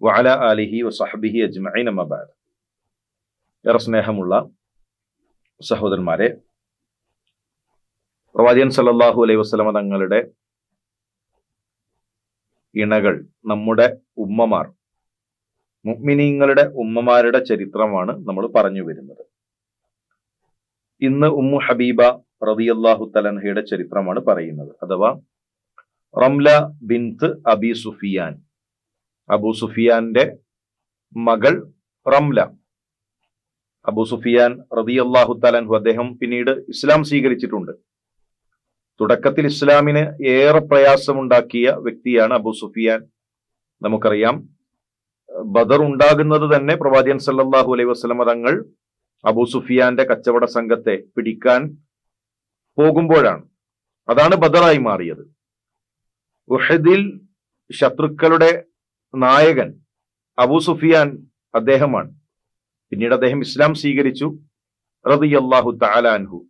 വഅല അലിഹി വസഹബിഹി അജ്മഈൻ അമ്മബാദ് ഏറെ സ്നേഹമുള്ള സഹോദരന്മാരെ പ്രവാചകൻ സല്ലല്ലാഹു അലൈഹി വസല്ലമ തങ്ങളുടെ ഇണകൾ നമ്മുടെ ഉമ്മമാർ മുഗ്മിനീങ്ങളുടെ ഉമ്മമാരുടെ ചരിത്രമാണ് നമ്മൾ പറഞ്ഞു വരുന്നത്. ഇന്ന് ഉമ്മു ഹബീബ റതിയല്ലാഹു തലൻഹയുടെ ചരിത്രമാണ് പറയുന്നത്. അഥവാ റംല ബിൻത്ത് അബി സുഫിയാൻ. അബു സുഫിയാന്റെ മകൾ റംല. അബു സുഫിയാൻ റളിയല്ലാഹു തലൻഹു അദ്ദേഹം പിന്നീട് ഇസ്ലാം സ്വീകരിച്ചിട്ടുണ്ട്. തുടക്കത്തിൽ ഇസ്ലാമിന് ഏറെ പ്രയാസമുണ്ടാക്കിയ വ്യക്തിയാണ് അബു സുഫിയാൻ. നമുക്കറിയാം ബദർ ഉണ്ടാകുന്നത് തന്നെ പ്രവാചകൻ സല്ലാഹു അലൈഹി വസ്ലമ തങ്ങൾ അബൂ സുഫിയാന്റെ കച്ചവട സംഘത്തെ പിടിക്കാൻ പോകുമ്പോഴാണ്. അതാണ് ബദറായി മാറിയത്. ഉഹദിൽ ശത്രുക്കളുടെ നായകൻ അബൂ സുഫിയാൻ അദ്ദേഹമാണ്. പിന്നീട് അദ്ദേഹം ഇസ്ലാം സ്വീകരിച്ചു. റളിയല്ലാഹു തആല അൻഹു.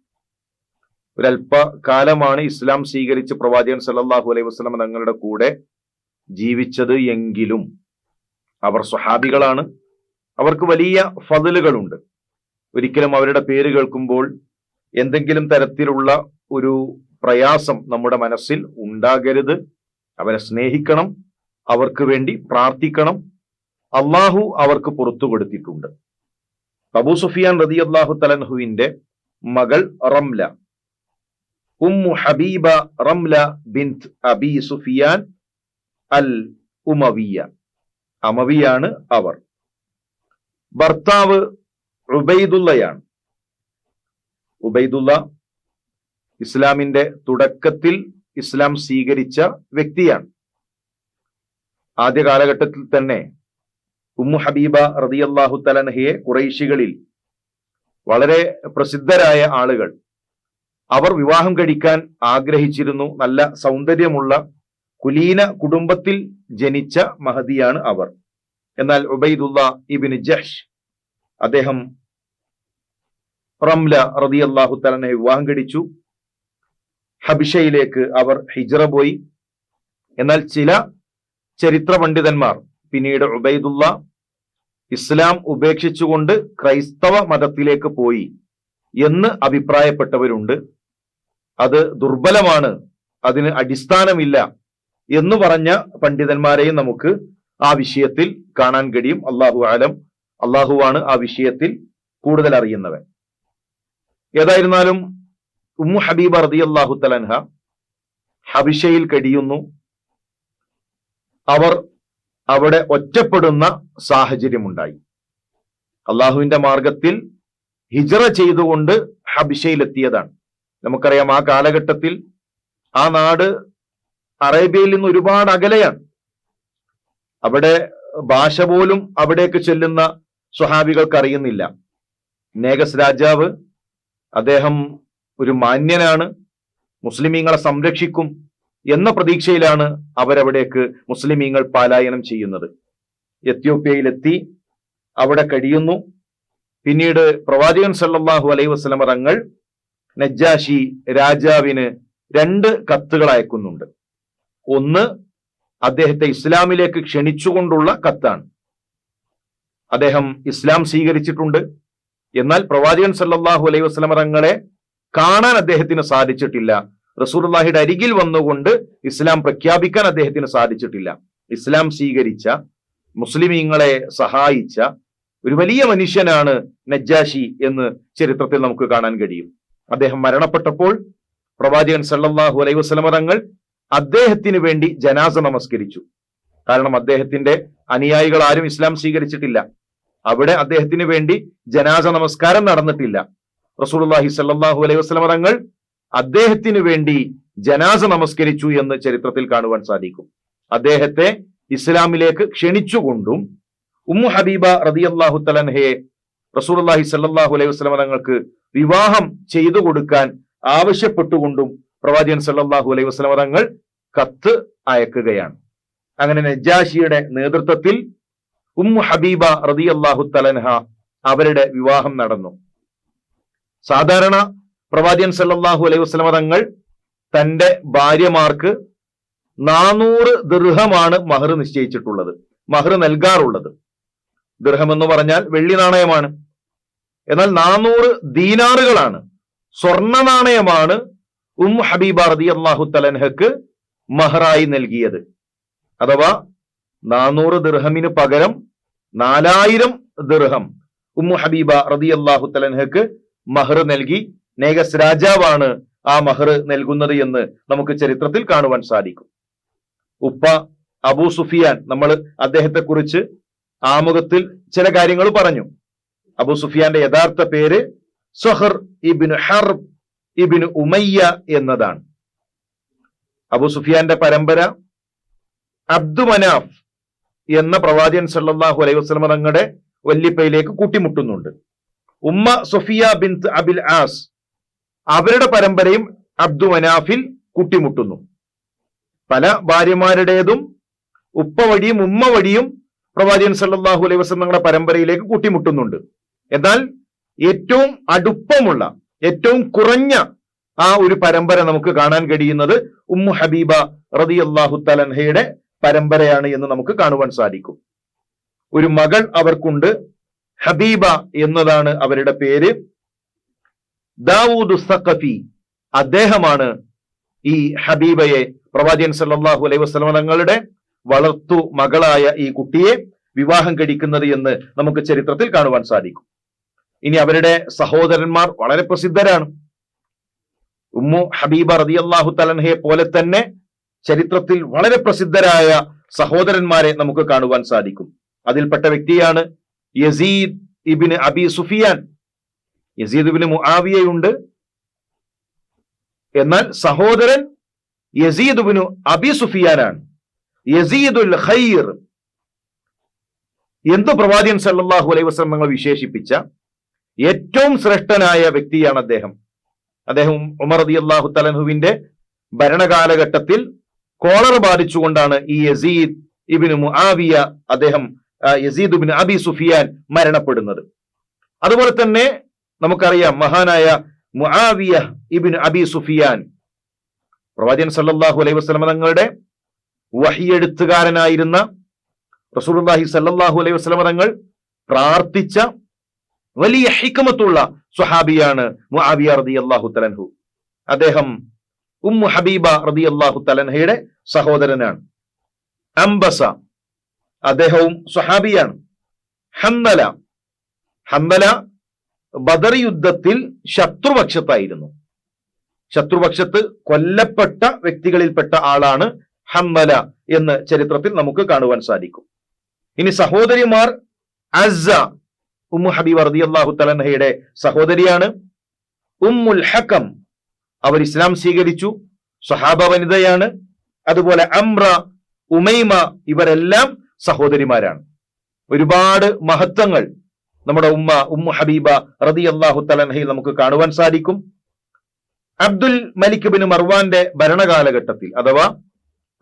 ഒരല്പ കാലമാണ് ഇസ്ലാം സ്വീകരിച്ച് പ്രവാചകൻ സല്ലാഹു അലൈഹി വസല്ലം തങ്ങളുടെ കൂടെ ജീവിച്ചത് എങ്കിലും അവർ സ്വഹാബികളാണ്. അവർക്ക് വലിയ ഫതിലുകളുണ്ട്. ഒരിക്കലും അവരുടെ പേര് കേൾക്കുമ്പോൾ എന്തെങ്കിലും തരത്തിലുള്ള ഒരു പ്രയാസം നമ്മുടെ മനസ്സിൽ ഉണ്ടാകരുത്. അവരെ സ്നേഹിക്കണം. അവർക്ക് വേണ്ടി പ്രാർത്ഥിക്കണം. അള്ളാഹു അവർക്ക് പുറത്തു കൊടുത്തിട്ടുണ്ട്. അബൂ സുഫിയാൻ റതി അള്ളാഹു തലൻഹുവിന്റെ മകൾ റംല. ഉമ്മു ഹബീബ റംല ബിൻത് അബി സുഫിയാൻ അൽ ഉമവിയ അമവിയാണ് അവർ. ഭർത്താവ് ഉബൈദുള്ളയാണ്. ഉബൈദുള്ള ഇസ്ലാമിന്റെ തുടക്കത്തിൽ ഇസ്ലാം സ്വീകരിച്ച വ്യക്തിയാണ്. ആദ്യ കാലഘട്ടത്തിൽ തന്നെ ഉമ്മു ഹബീബ റതിയല്ലാഹു തലൻഹയെ കുറൈശികളിൽ വളരെ പ്രസിദ്ധരായ ആളുകൾ. അവർ വിവാഹം കഴിക്കാൻ ആഗ്രഹിച്ചിരുന്നു. നല്ല സൗന്ദര്യമുള്ള കുലീന കുടുംബത്തിൽ ജനിച്ച മഹദിയാണ് അവർ. എന്നാൽ ഉബൈദുള്ള ഇബിൻ ജഷ് അദ്ദേഹം റംല റതിയല്ലാഹു തലനെ വിവാഹം കഴിച്ചു. ഹബിഷയിലേക്ക് അവർ ഹിജ്റ പോയി. എന്നാൽ ചില ചരിത്ര പണ്ഡിതന്മാർ പിന്നീട് ഉബൈദുള്ള ഇസ്ലാം ഉപേക്ഷിച്ചുകൊണ്ട് ക്രൈസ്തവ മതത്തിലേക്ക് പോയി എന്ന് അഭിപ്രായപ്പെട്ടവരുണ്ട്. അത് ദുർബലമാണ് അതിന് അടിസ്ഥാനമില്ല എന്ന് പറഞ്ഞ പണ്ഡിതന്മാരെയും നമുക്ക് ആ വിഷയത്തിൽ കാണാൻ കഴിയും. അള്ളാഹു ആലം അള്ളാഹുവാണ് ആ വിഷയത്തിൽ കൂടുതൽ അറിയുന്നവൻ. ഏതായിരുന്നാലും ഉമ്മു ഹബീബ് റതി അള്ളാഹു തലൻഹ ഹബിഷയിൽ കഴിയുന്നു അവർ അവിടെ ഒറ്റപ്പെടുന്ന സാഹചര്യമുണ്ടായി. അള്ളാഹുവിന്റെ മാർഗത്തിൽ ഹിജറ ചെയ്തുകൊണ്ട് ഹബിഷയിലെത്തിയതാണ്. നമുക്കറിയാം ആ കാലഘട്ടത്തിൽ ആ നാട് അറേബ്യയിൽ നിന്ന് ഒരുപാട് അകലെയാണ്. അവിടെ ഭാഷ പോലും അവിടേക്ക് ചെല്ലുന്ന സ്വഹാബികൾക്ക് അറിയുന്നില്ല. നേഗസ് രാജാവ് അദ്ദേഹം ഒരു മാന്യനാണ്. മുസ്ലിമീങ്ങളെ സംരക്ഷിക്കും. എന്ന പ്രതീക്ഷയിലാണ് അവരവിടേക്ക് മുസ്ലിമീങ്ങൾ പാലായനം ചെയ്യുന്നത്. എത്യോപ്യയിലെത്തി അവിടെ കഴിയുന്നു. പിന്നീട് പ്രവാചകൻ സല്ലാഹു അലൈഹി വസ്ലമ തങ്ങൾ നജ്ജാഷി രാജാവിന് രണ്ട് കത്തുകൾ അയക്കുന്നുണ്ട്. ഒന്ന് അദ്ദേഹത്തെ ഇസ്ലാമിലേക്ക് ക്ഷണിച്ചുകൊണ്ടുള്ള കത്താണ്. അദ്ദേഹം ഇസ്ലാം സ്വീകരിച്ചിട്ടുണ്ട്. എന്നാൽ പ്രവാചകൻ സല്ലാഹു അലൈഹി വസ്ലമ തങ്ങളെ കാണാൻ അദ്ദേഹത്തിന് സാധിച്ചിട്ടില്ല. റസൂർലാഹിയുടെ അരികിൽ വന്നുകൊണ്ട് ഇസ്ലാം പ്രഖ്യാപിക്കാൻ അദ്ദേഹത്തിന് സാധിച്ചിട്ടില്ല. ഇസ്ലാം സ്വീകരിച്ച മുസ്ലിമീങ്ങളെ സഹായിച്ച ഒരു വലിയ മനുഷ്യനാണ് നജ്ജാഷി എന്ന് ചരിത്രത്തിൽ നമുക്ക് കാണാൻ കഴിയും. അദ്ദേഹം മരണപ്പെട്ടപ്പോൾ പ്രവാചകൻ സല്ലാഹു അലൈഹി വസല്ലമ തങ്ങൾ അദ്ദേഹത്തിന് വേണ്ടി ജനാസ നമസ്കരിച്ചു. കാരണം അദ്ദേഹത്തിന്റെ അനുയായികൾ ആരും ഇസ്ലാം സ്വീകരിച്ചിട്ടില്ല. അവിടെ അദ്ദേഹത്തിന് വേണ്ടി ജനാസ നമസ്കാരം നടന്നിട്ടില്ല. റസൂലുള്ളാഹി സല്ലാഹു അലൈഹി വസല്ലമ തങ്ങൾ അദ്ദേഹത്തിന് വേണ്ടി ജനാസ നമസ്കരിച്ചു എന്ന് ചരിത്രത്തിൽ കാണുവാൻ സാധിക്കും. അദ്ദേഹത്തെ ഇസ്ലാമിലേക്ക് ക്ഷണിച്ചുകൊണ്ടും ഉമ്മു ഹബീബ റതിയല്ലാഹു തലൻഹയെ റസൂർല്ലാഹി സല്ലാഹു അലൈഹി വസ്ലമ തങ്ങൾക്ക് വിവാഹം ചെയ്തു കൊടുക്കാൻ ആവശ്യപ്പെട്ടുകൊണ്ടും പ്രവാചകൻ സല്ലാഹു അലൈഹി വസ്ലമ തങ്ങൾ കത്ത് അയക്കുകയാണ്. അങ്ങനെ നജാഷിയുടെ നേതൃത്വത്തിൽ ഉമ്മു ഹബീബ റതിയല്ലാഹു തലൻഹ അവരുടെ വിവാഹം നടന്നു. സാധാരണ പ്രവാചകൻ സല്ലാഹു അലൈഹി വസ്ലമ തങ്ങൾ തന്റെ ഭാര്യമാർക്ക് നാനൂറ് ദീർഘമാണ് മഹർ നിശ്ചയിച്ചിട്ടുള്ളത്. മഹർ നൽകാറുള്ളത്. ദീർഘം എന്ന് പറഞ്ഞാൽ വെള്ളി നാണയമാണ്. എന്നാൽ നാനൂറ് ദീനാറുകളാണ്. സ്വർണ നാണയമാണ് ഉം ഹബീബ റതി അള്ളാഹു തലൻഹക്ക് മഹറായി നൽകിയത്. അഥവാ നാനൂറ് ദീർഹമിന് പകരം നാലായിരം ദീർഹം ഉമ്മു ഹബീബ റതി അള്ളാഹു തലൻഹക്ക് മഹർ നൽകി നേഗസ് രാജാവാണ് ആ മഹർ നൽകുന്നത് എന്ന് നമുക്ക് ചരിത്രത്തിൽ കാണുവാൻ സാധിക്കും. ഉപ്പ അബൂ സുഫിയാൻ നമ്മൾ അദ്ദേഹത്തെ കുറിച്ച് ആമുഖത്തിൽ ചില കാര്യങ്ങൾ പറഞ്ഞു. അബൂ സുഫിയാന്റെ യഥാർത്ഥ പേര് സഹർ ഇബിന് ഹർബ് ഇബിന് ഉമയ്യ എന്നതാണ്. അബൂ സുഫിയാന്റെ പരമ്പര അബ്ദു മനാഫ് എന്ന പ്രവാചകൻ സല്ലാഹു അലൈഹി വസ്ലമ തങ്ങളുടെ വല്ലിപ്പയിലേക്ക് കൂട്ടിമുട്ടുന്നുണ്ട്. ഉമ്മ സുഫിയ ബിൻ അബിൽ ആസ് അവരുടെ പരമ്പരയും അബ്ദു മനാഫിൽ കൂട്ടിമുട്ടുന്നു. പല ഭാര്യമാരുടേതും ഉപ്പ വഴിയും ഉമ്മ വഴിയും പ്രവാചകൻ സല്ലാഹു അലൈഹി വസ്ലം തങ്ങളുടെ പരമ്പരയിലേക്ക് കൂട്ടിമുട്ടുന്നുണ്ട്. എന്നാൽ ഏറ്റവും അടുപ്പമുള്ള ഏറ്റവും കുറഞ്ഞ ആ ഒരു പരമ്പര നമുക്ക് കാണാൻ കഴിയുന്നത് ഉമ്മു ഹബീബ റതി അള്ളാഹു തലൻഹയുടെ പരമ്പരയാണ് എന്ന് നമുക്ക് കാണുവാൻ സാധിക്കും. ഒരു മകൾ അവർക്കുണ്ട് ഹബീബ എന്നതാണ് അവരുടെ പേര്. ദാവൂദ് സഖഫി അദ്ദേഹമാണ് ഈ ഹബീബയെ പ്രവാചകൻ സല്ലാഹു അലൈഹി വസ്ലമ തങ്ങളുടെ വളർത്തു മകളായ ഈ കുട്ടിയെ വിവാഹം കഴിക്കുന്നത് എന്ന് നമുക്ക് ചരിത്രത്തിൽ കാണുവാൻ സാധിക്കും. ഇനി അവരുടെ സഹോദരന്മാർ വളരെ പ്രസിദ്ധരാണ്. ഉമ്മു ഹബീബ റതി അള്ളാഹു തലൻഹയെ പോലെ തന്നെ ചരിത്രത്തിൽ വളരെ പ്രസിദ്ധരായ സഹോദരന്മാരെ നമുക്ക് കാണുവാൻ സാധിക്കും. അതിൽപ്പെട്ട വ്യക്തിയാണ് യസീദ് ഇബിന് അബി സുഫിയാൻ. യസീദ് ഇബിന് മുആവിയയുണ്ട്. എന്നാൽ സഹോദരൻ യസീദ് ഇബിനു അബി സുഫിയാനാണ്. യസീദുൽ ഖൈർ. എന്ത് പ്രവാചകൻ സല്ലാഹു അലൈഹി വസ്ലം നിങ്ങൾ വിശേഷിപ്പിച്ച ഏറ്റവും ശ്രേഷ്ഠനായ വ്യക്തിയാണ് അദ്ദേഹം. അദ്ദേഹം ഉമർ അതി അള്ളാഹു തലഹുവിന്റെ ഭരണകാലഘട്ടത്തിൽ കോളർ ബാധിച്ചുകൊണ്ടാണ് ഈ യസീദ് ഇബിന് മുആവിയ അദ്ദേഹം യസീദ് ഇബിൻ അബി സുഫിയാൻ മരണപ്പെടുന്നത്. അതുപോലെ തന്നെ നമുക്കറിയാം മഹാനായ മുആവിയ ഇബിൻ അബി സുഫിയാൻ. പ്രവാചകൻ സല്ലാഹു അലൈഹി വസല്ലം തങ്ങളുടെ വഹിയെഴുത്തുകാരനായിരുന്ന റസൂലുള്ളാഹി സല്ലാഹു അലൈഹി വസല്ലം തങ്ങൾ പ്രാർത്ഥിച്ച വലിയ ഹിക്കമത്തുള്ള സുഹാബിയാണ് മുആവിയ അള്ളാഹു തലൻഹു അദ്ദേഹം ഉമ്മു ഹബീബ റതി അള്ളാഹു തലൻഹയുടെ സഹോദരനാണ്. അംബസ അദ്ദേഹവും സുഹാബിയാണ് ഹന്നല ഹന്തല ബദർ യുദ്ധത്തിൽ ശത്രുപക്ഷത്തായിരുന്നു. ശത്രുപക്ഷത്ത് കൊല്ലപ്പെട്ട വ്യക്തികളിൽപ്പെട്ട ആളാണ് ഹമ്മല എന്ന് ചരിത്രത്തിൽ നമുക്ക് കാണുവാൻ സാധിക്കും. ഇനി സഹോദരിമാർ അസ ഉമ്മു ഹബീബ് റതി അള്ളാഹു തലഹയുടെ സഹോദരിയാണ്. ഉമ്മുൽ ഹക്കം അവർ ഇസ്ലാം സ്വീകരിച്ചു സഹാബ വനിതയാണ്. അതുപോലെ അമ്ര ഉമൈമ ഇവരെല്ലാം സഹോദരിമാരാണ്. ഒരുപാട് മഹത്വങ്ങൾ നമ്മുടെ ഉമ്മ ഉമ്മ ഹബീബ റതി അള്ളാഹു തലഹയിൽ നമുക്ക് കാണുവാൻ സാധിക്കും. അബ്ദുൽ മലിക് ബിൻ മർവാന്റെ ഭരണകാലഘട്ടത്തിൽ അഥവാ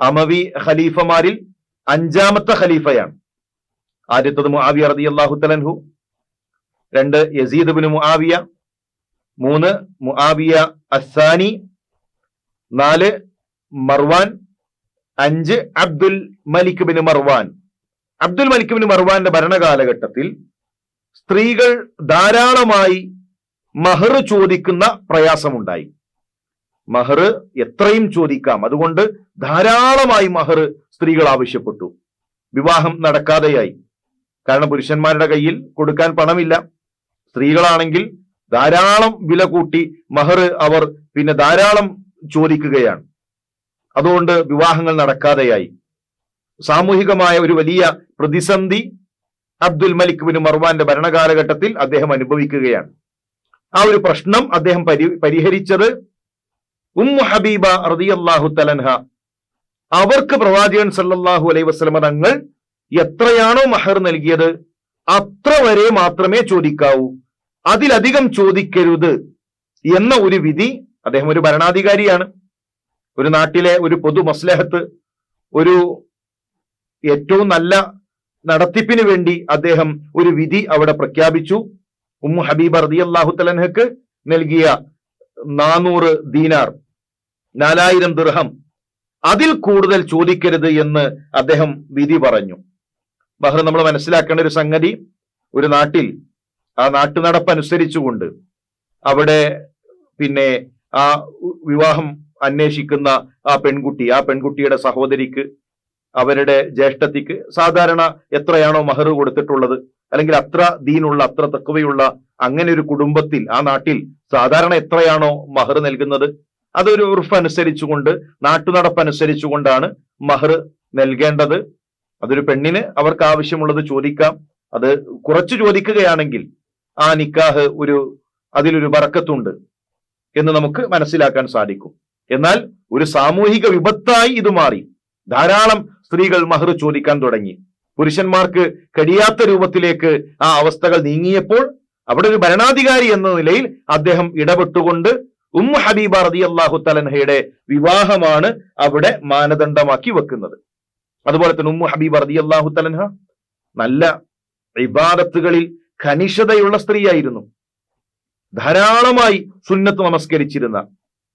അമവി ഖലീഫമാരിൽ അഞ്ചാമത്തെ ഖലീഫയാണ്. ആദ്യത്തത് മുആവിയ റതി അള്ളാഹു തലൻഹു രണ്ട് യസീദ് ബിൻ മുആവിയ മൂന്ന് മുആവിയ അസാനി നാല് മർവാൻ അഞ്ച് Abdul Malik bin Marwan. Abdul Malik bin മർവാന്റെ ഭരണകാലഘട്ടത്തിൽ സ്ത്രീകൾ ധാരാളമായി മഹർ ചോദിക്കുന്ന പ്രയാസമുണ്ടായി. മഹർ എത്രയും ചോദിക്കാം. അതുകൊണ്ട് ധാരാളമായി മഹർ സ്ത്രീകൾ ആവശ്യപ്പെട്ടു. വിവാഹം നടക്കാതെയായി. കാരണം പുരുഷന്മാരുടെ കയ്യിൽ കൊടുക്കാൻ പണമില്ല. സ്ത്രീകളാണെങ്കിൽ ധാരാളം വില കൂട്ടി മഹർ അവർ പിന്നെ ധാരാളം ചോദിക്കുകയാണ്. അതുകൊണ്ട് വിവാഹങ്ങൾ നടക്കാതെയായി. സാമൂഹികമായ ഒരു വലിയ പ്രതിസന്ധി അബ്ദുൽ മലിക് ബിൻ മർവാന്റെ ഭരണകാലഘട്ടത്തിൽ അദ്ദേഹം അനുഭവിക്കുകയാണ്. ആ ഒരു പ്രശ്നം അദ്ദേഹം പരി പരിഹരിച്ചത് ഉമ്മു ഹബീബ റതിയല്ലാഹു തലൻഹ. അവർക്ക് പ്രവാചകൻ സല്ലാഹു അലൈ വസ്ലമ തങ്ങൾ എത്രയാണോ മഹർ നൽകിയത് അത്ര വരെ മാത്രമേ ചോദിക്കാവൂ. അതിലധികം ചോദിക്കരുത് എന്ന ഒരു വിധി അദ്ദേഹം ഒരു ഭരണാധികാരിയാണ്. ഒരു നാട്ടിലെ ഒരു പൊതു മസ്ലഹത്ത് ഒരു ഏറ്റവും നല്ല നടത്തിപ്പിന് വേണ്ടി അദ്ദേഹം ഒരു വിധി അവിടെ പ്രഖ്യാപിച്ചു. ഉമ്മു ഹബീബ് റതി അള്ളാഹു തലൻഹക്ക് നൽകിയ നാനൂറ് ദീനാർ നാലായിരം ദിർഹം. അതിൽ കൂടുതൽ ചോദിക്കരുത് എന്ന് അദ്ദേഹം വിധി പറഞ്ഞു. ബഹ്റ നമ്മൾ മനസ്സിലാക്കേണ്ട ഒരു സംഗതി ഒരു നാട്ടിൽ ആ നാട്ടു നടപ്പനുസരിച്ചുകൊണ്ട് അവിടെ പിന്നെ ആ വിവാഹം അന്വേഷിക്കുന്ന ആ പെൺകുട്ടി ആ പെൺകുട്ടിയുടെ സഹോദരിക്ക് അവരുടെ ജ്യേഷ്ഠത്തിക്ക് സാധാരണ എത്രയാണോ മഹർ കൊടുത്തിട്ടുള്ളത് അല്ലെങ്കിൽ അത്ര ദീനുള്ള അത്ര തക്കവയുള്ള അങ്ങനെ ഒരു കുടുംബത്തിൽ ആ നാട്ടിൽ സാധാരണ എത്രയാണോ മഹർ നൽകുന്നത് അതൊരു ഉറുഫ് അനുസരിച്ചുകൊണ്ട് നാട്ടുനടപ്പനുസരിച്ചുകൊണ്ടാണ് മഹർ നൽകേണ്ടത്. അതൊരു പെണ്ണിന് അവർക്ക് ആവശ്യമുള്ളത് ചോദിക്കാം. അത് കുറച്ച് ചോദിക്കുകയാണെങ്കിൽ ആ നിക്കാഹ് ഒരു അതിലൊരു ബറക്കത്തുണ്ട് എന്ന് നമുക്ക് മനസ്സിലാക്കാൻ സാധിക്കും. എന്നാൽ ഒരു സാമൂഹിക വിപത്തായി ഇത് മാറി. ധാരാളം സ്ത്രീകൾ മഹർ ചോദിക്കാൻ തുടങ്ങി. പുരുഷന്മാർക്ക് കഴിയാത്ത രൂപത്തിലേക്ക് ആ അവസ്ഥകൾ നീങ്ങിയപ്പോൾ അവിടെ ഒരു ഭരണാധികാരി എന്ന നിലയിൽ അദ്ദേഹം ഇടപെട്ടുകൊണ്ട് ഉമ്മ ഹബീബ റതി അള്ളാഹു തലൻഹയുടെ വിവാഹമാണ് അവിടെ മാനദണ്ഡമാക്കി വെക്കുന്നത്. അതുപോലെ തന്നെ ഉമ്മ ഹബീബ റതി അള്ളാഹു തലൻഹ നല്ല ഇബാദത്തുകളിൽ കനിഷതയുള്ള സ്ത്രീയായിരുന്നു. ധാരാളമായി സുന്നത്ത് നമസ്കരിച്ചിരുന്ന.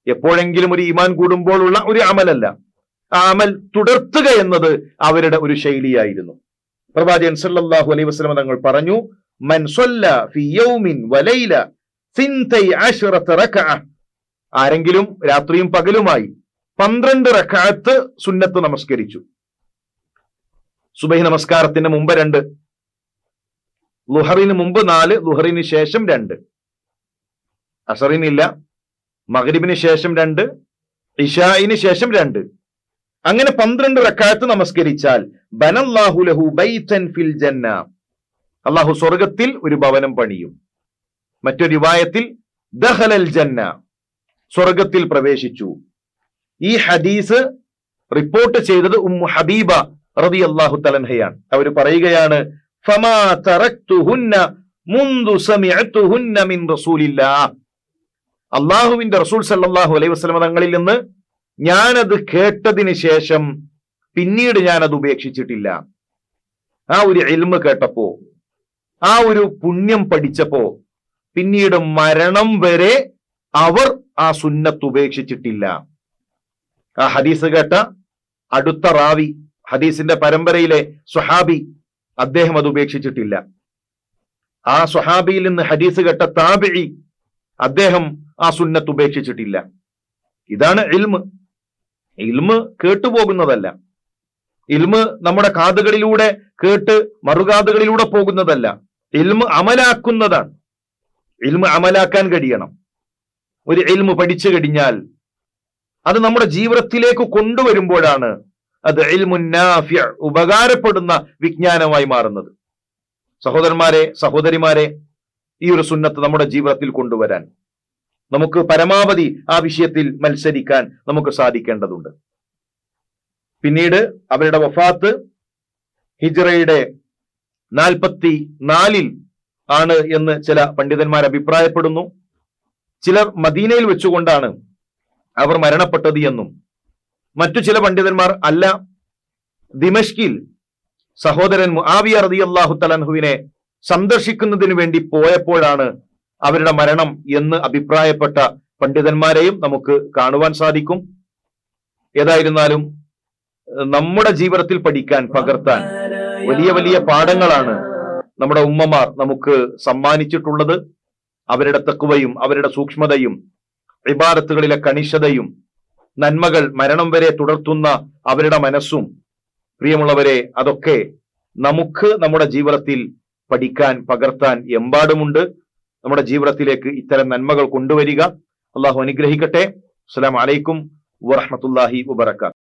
എപ്പോഴെങ്കിലും ഒരു ഈമാൻ കൂടുമ്പോഴുള്ള ഒരു അമലല്ല. അമൽ തുടർത്തുക എന്നത് അവരുടെ ഒരു ശൈലിയായിരുന്നു. പ്രവാചകൻ സല്ലല്ലാഹു അലൈഹി വസല്ലം തങ്ങൾ പറഞ്ഞു മൻ ഫി യൗമിൻ വലൈല ആരെങ്കിലും രാത്രിയും പകലുമായി പന്ത്രണ്ട് റക്കാത്ത് സുന്നത്ത് നമസ്കരിച്ചു. സുബൈ നമസ്കാരത്തിന് മുമ്പ് രണ്ട് ലുഹറിന് മുമ്പ് നാല് ലുഹറിന് ശേഷം രണ്ട് അസറിനില്ല മഗ്രിബിന് ശേഷം രണ്ട് ഇഷായിന് ശേഷം രണ്ട് അങ്ങനെ പന്ത്രണ്ട് റക്കാത്ത് നമസ്കരിച്ചാൽ ഫിൽ ജന്ന. അള്ളാഹു സ്വർഗത്തിൽ ഒരു ഭവനം പണിയും. മറ്റൊരു വായത്തിൽ ജന്ന. സ്വർഗത്തിൽ പ്രവേശിച്ചു. ഈ ഹദീസ് റിപ്പോർട്ട് ചെയ്തത് ഉമ്മു ഹബീബ റതി അള്ളാഹു തലൻഹയാണ് അവർ പറയുകയാണ് അള്ളാഹുവിന്റെ റസൂൽ സല്ലാഹു അലൈഹി വസല്ലം തങ്ങളിൽ നിന്ന് ഞാനത് കേട്ടതിന് ശേഷം പിന്നീട് ഞാനത് ഉപേക്ഷിച്ചിട്ടില്ല. ആ ഒരു എൽമ കേട്ടപ്പോ ആ ഒരു പുണ്യം പഠിച്ചപ്പോ പിന്നീട് മരണം വരെ അവർ ആ സുന്നത്ത് ഉപേക്ഷിച്ചിട്ടില്ല. ആ ഹദീസ് കേട്ട അടുത്ത റാവി ഹദീസിന്റെ പരമ്പരയിലെ സുഹാബി അദ്ദേഹം അത് ഉപേക്ഷിച്ചിട്ടില്ല. ആ സുഹാബിയിൽ നിന്ന് ഹദീസ് കേട്ട താബിഴി അദ്ദേഹം ആ സുന്നത്ത് ഉപേക്ഷിച്ചിട്ടില്ല. ഇതാണ് ഇൽമ്. ഇൽമ് കേട്ടുപോകുന്നതല്ല. ഇൽമ് നമ്മുടെ കാതുകളിലൂടെ കേട്ട് മറുകാതുകളിലൂടെ പോകുന്നതല്ല. ഇൽമ് അമലാക്കുന്നതാണ്. ഇൽമ് അമലാക്കാൻ കഴിയണം. ഒരു ഇൽമ് പഠിച്ചു കഴിഞ്ഞാൽ അത് നമ്മുടെ ജീവിതത്തിലേക്ക് കൊണ്ടുവരുമ്പോഴാണ് അത് ഇൽമുന്നാഫ്യ ഉപകാരപ്പെടുന്ന വിജ്ഞാനമായി മാറുന്നത്. സഹോദരന്മാരെ സഹോദരിമാരെ ഈ ഒരു സുന്നത്ത് നമ്മുടെ ജീവിതത്തിൽ കൊണ്ടുവരാൻ നമുക്ക് പരമാവധി ആ വിഷയത്തിൽ മത്സരിക്കാൻ നമുക്ക് സാധിക്കേണ്ടതുണ്ട്. പിന്നീട് അവരുടെ വഫാത്ത് ഹിജറയുടെ നാൽപ്പത്തി നാലിൽ ആണ് എന്ന് ചില പണ്ഡിതന്മാർ അഭിപ്രായപ്പെടുന്നു. ചിലർ മദീനയിൽ വെച്ചുകൊണ്ടാണ് അവർ മരണപ്പെട്ടത് എന്നും മറ്റു ചില പണ്ഡിതന്മാർ അല്ല. ദിമഷ്കിൽ സഹോദരൻ മുആവിയ അള്ളാഹു തലൻഹുവിനെ സന്ദർശിക്കുന്നതിന് വേണ്ടി പോയപ്പോഴാണ് അവരുടെ മരണം എന്ന് അഭിപ്രായപ്പെട്ട പണ്ഡിതന്മാരെയും നമുക്ക് കാണുവാൻ സാധിക്കും. ഏതായിരുന്നാലും നമ്മുടെ ജീവിതത്തിൽ പഠിക്കാൻ പകർത്താൻ വലിയ വലിയ പാഠങ്ങളാണ് നമ്മുടെ ഉമ്മമാർ നമുക്ക് സമ്മാനിച്ചിട്ടുള്ളത്. അവരുടെ തക്കുവയും അവരുടെ സൂക്ഷ്മതയും ഇബാരത്തുകളിലെ കണിശതയും നന്മകൾ മരണം വരെ തുടർത്തുന്ന അവരുടെ മനസ്സും പ്രിയമുള്ളവരെ അതൊക്കെ നമുക്ക് നമ്മുടെ ജീവിതത്തിൽ പഠിക്കാൻ പകർത്താൻ എമ്പാടുമുണ്ട്. നമ്മുടെ ജീവിതത്തിലേക്ക് ഇത്തരം നന്മകൾ കൊണ്ടുവരിക. അള്ളാഹു അനുഗ്രഹിക്കട്ടെ. അസ്സലാം വലൈക്കും വറഹമത്തല്ലാഹി വബർക്കാത്ത്